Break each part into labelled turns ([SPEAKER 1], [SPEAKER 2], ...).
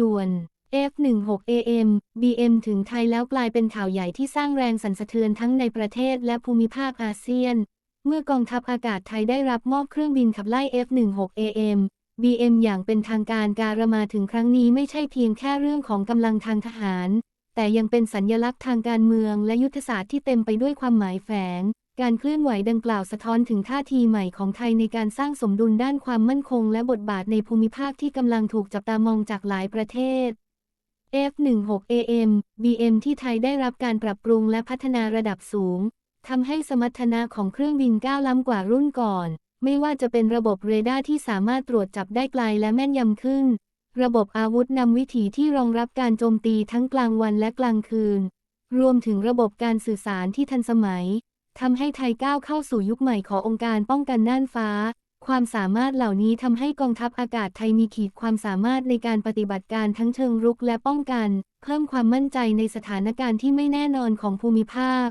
[SPEAKER 1] ด่วน F16AM BM ถึงไทยแล้วกลายเป็นข่าวใหญ่ที่สร้างแรงสั่นสะเทือนทั้งในประเทศและภูมิภาคอาเซียน เมื่อกองทัพอากาศไทยได้รับมอบเครื่องบินขับไล่ F16AM BM อย่างเป็นทางการการมาถึงครั้งนี้ไม่ใช่เพียงแค่เรื่องของกำลังทางทหาร แต่ยังเป็นสัญญลักษณ์ทางการเมืองและยุทธศาสตร์ที่เต็มไปด้วยความหมายแฝง การเคลื่อนไหวดังกล่าวสะท้อนถึงท่าทีใหม่ของไทยในการสร้างสมดุลด้านความมั่นคงและบทบาทในภูมิภาคที่กำลังถูกจับตามองจากหลายประเทศ F16AM BM ที่ไทยได้รับการปรับปรุงและพัฒนาระดับสูงทำให้สมรรถนะของเครื่องบินก้าวล้ำกว่ารุ่นก่อน ไม่ว่าจะเป็นระบบเรดาร์ที่สามารถตรวจจับได้ไกลและแม่นยำขึ้น ระบบอาวุธนำวิถีที่รองรับการโจมตีทั้งกลางวันและกลางคืน รวมถึงระบบการสื่อสารที่ทันสมัย ทำให้ไทยก้าวเข้าสู่ยุคใหม่ขององค์การป้องกันน่านฟ้า ความสามารถเหล่านี้ทำให้กองทัพอากาศไทยมีขีดความสามารถในการปฏิบัติการทั้งเชิงรุกและป้องกัน เพิ่มความมั่นใจในสถานการณ์ที่ไม่แน่นอนของภูมิภาค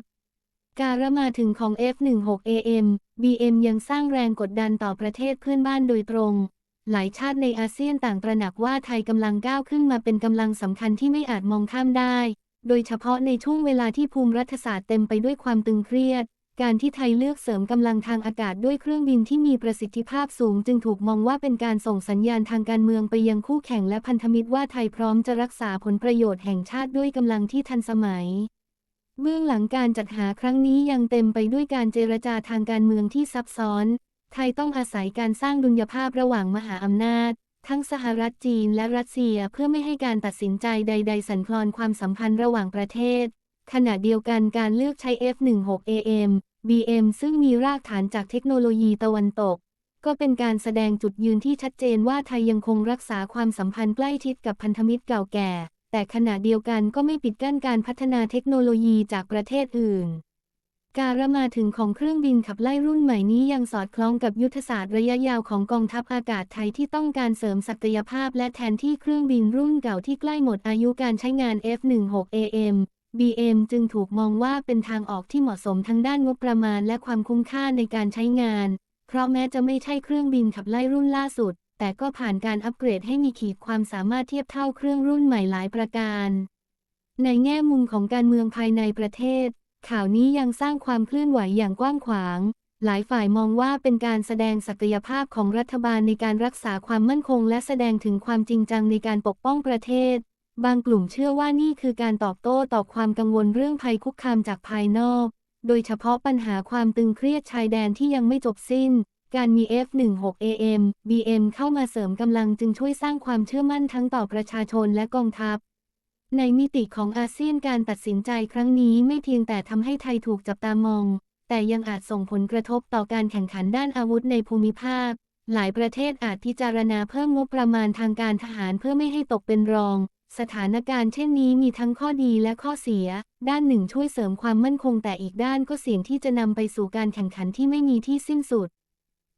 [SPEAKER 1] การมาถึงของ F16AM BM ยังสร้างแรงกดดันต่อประเทศเพื่อนบ้านโดยตรง หลายชาติในอาเซียนต่างตระหนักว่าไทยกำลังก้าวขึ้นมาเป็นกำลังสำคัญที่ไม่อาจมองข้ามได้ โดยเฉพาะในช่วงเวลาที่ภูมิรัฐศาสตร์เต็มไปด้วยความตึงเครียด การที่ไทยเลือกเสริมกำลังทางอากาศด้วยเครื่องบินที่มีประสิทธิภาพสูง จึงถูกมองว่าเป็นการส่งสัญญาณทางการเมืองไปยังคู่แข่งและพันธมิตรว่าไทยพร้อมจะรักษาผลประโยชน์แห่งชาติด้วยกำลังที่ทันสมัย เบื้องหลังการจัดหาครั้งนี้ยังเต็มไปด้วยการเจรจาทางการเมืองที่ซับซ้อน ไทยต้องอาศัยการสร้างดุลยภาพระหว่างมหาอำนาจทั้งสหรัฐจีนและรัสเซียเพื่อไม่ให้การตัดสินใจใด ๆ สั่นคลอนความสัมพันธ์ระหว่างประเทศ ขณะเดียวกันการเลือกใช้ F16AM BM ซึ่งมีรากฐานจากเทคโนโลยีตะวันตก ก็เป็นการแสดงจุดยืนที่ชัดเจนว่าไทยยังคงรักษาความสัมพันธ์ใกล้ชิดกับพันธมิตรเก่าแก่ แต่ขณะเดียวกันก็ไม่ปิดกั้นการพัฒนาเทคโนโลยีจากประเทศอื่น การมาถึงของเครื่องบินขับไล่รุ่นใหม่นี้ยังสอดคล้องกับยุทธศาสตร์ระยะยาวของกองทัพอากาศไทยที่ต้องการเสริมศักยภาพและแทนที่เครื่องบินรุ่นเก่าที่ใกล้หมดอายุการใช้งาน F16AM BM จึงถูกมองว่าเป็นทางออกที่เหมาะสมทั้งด้านงบประมาณและความคุ้มค่าในการใช้งาน เพราะแม้จะไม่ใช่เครื่องบินขับไล่รุ่นล่าสุด แต่ก็ผ่านการอัปเกรดให้มีขีดความสามารถเทียบเท่าเครื่องรุ่นใหม่หลายประการ ในแง่มุมของการเมืองภายในประเทศ ข่าวนี้ยังสร้างความเคลื่อนไหวอย่างกว้างขวาง หลายฝ่ายมองว่าเป็นการแสดงศักยภาพของรัฐบาลในการรักษาความมั่นคง และแสดงถึงความจริงจังในการปกป้องประเทศ บางกลุ่มเชื่อว่านี่คือการตอบโต้ต่อความกังวลเรื่องภัยคุกคามจากภายนอก โดยเฉพาะปัญหาความตึงเครียดชายแดนที่ยังไม่จบสิ้น การมี F16AM BM เข้ามาเสริมกำลังจึงช่วยสร้างความเชื่อมั่นทั้งต่อประชาชนและกองทัพ ในมิติของอาเซียนการตัดสินใจครั้งนี้ไม่เพียงแต่ทำให้ไทยถูกจับตามอง แต่ยังอาจส่งผลกระทบต่อการแข่งขันด้านอาวุธในภูมิภาค หลายประเทศอาจพิจารณาเพิ่มงบประมาณทางการทหารเพื่อไม่ให้ตกเป็นรอง สถานการณ์เช่นนี้มีทั้งข้อดีและข้อเสีย ด้านหนึ่งช่วยเสริมความมั่นคงแต่อีกด้านก็เสี่ยงที่จะนำไปสู่การแข่งขันที่ไม่มีที่สิ้นสุด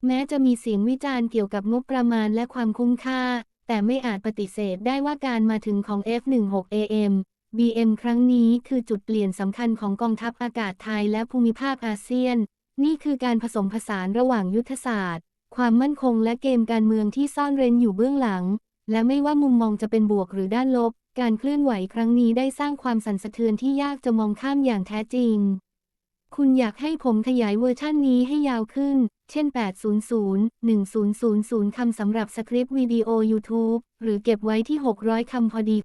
[SPEAKER 1] แม้จะมีเสียงวิจารณ์เกี่ยวกับงบประมาณและความคุ้มค่า แต่ไม่อาจปฏิเสธได้ว่าการมาถึงของ F16AM BM ครั้งนี้คือจุดเปลี่ยนสำคัญของกองทัพอากาศไทยและภูมิภาคอาเซียน นี่คือการผสมผสานระหว่างยุทธศาสตร์ ความมั่นคงและเกมการเมืองที่ซ่อนเร้นอยู่เบื้องหลัง และไม่ว่ามุมมองจะเป็นบวกหรือด้านลบ การเคลื่อนไหวครั้งนี้ได้สร้างความสั่นสะเทือนที่ยากจะมองข้ามอย่างแท้จริง คุณอยากให้ผมขยายเวอร์ชั่นนี้ให้ยาวขึ้น เช่น 800 1000 คำสำหรับสคริปต์วิดีโอ YouTube หรือเก็บไว้ที่ 600 คำพอดี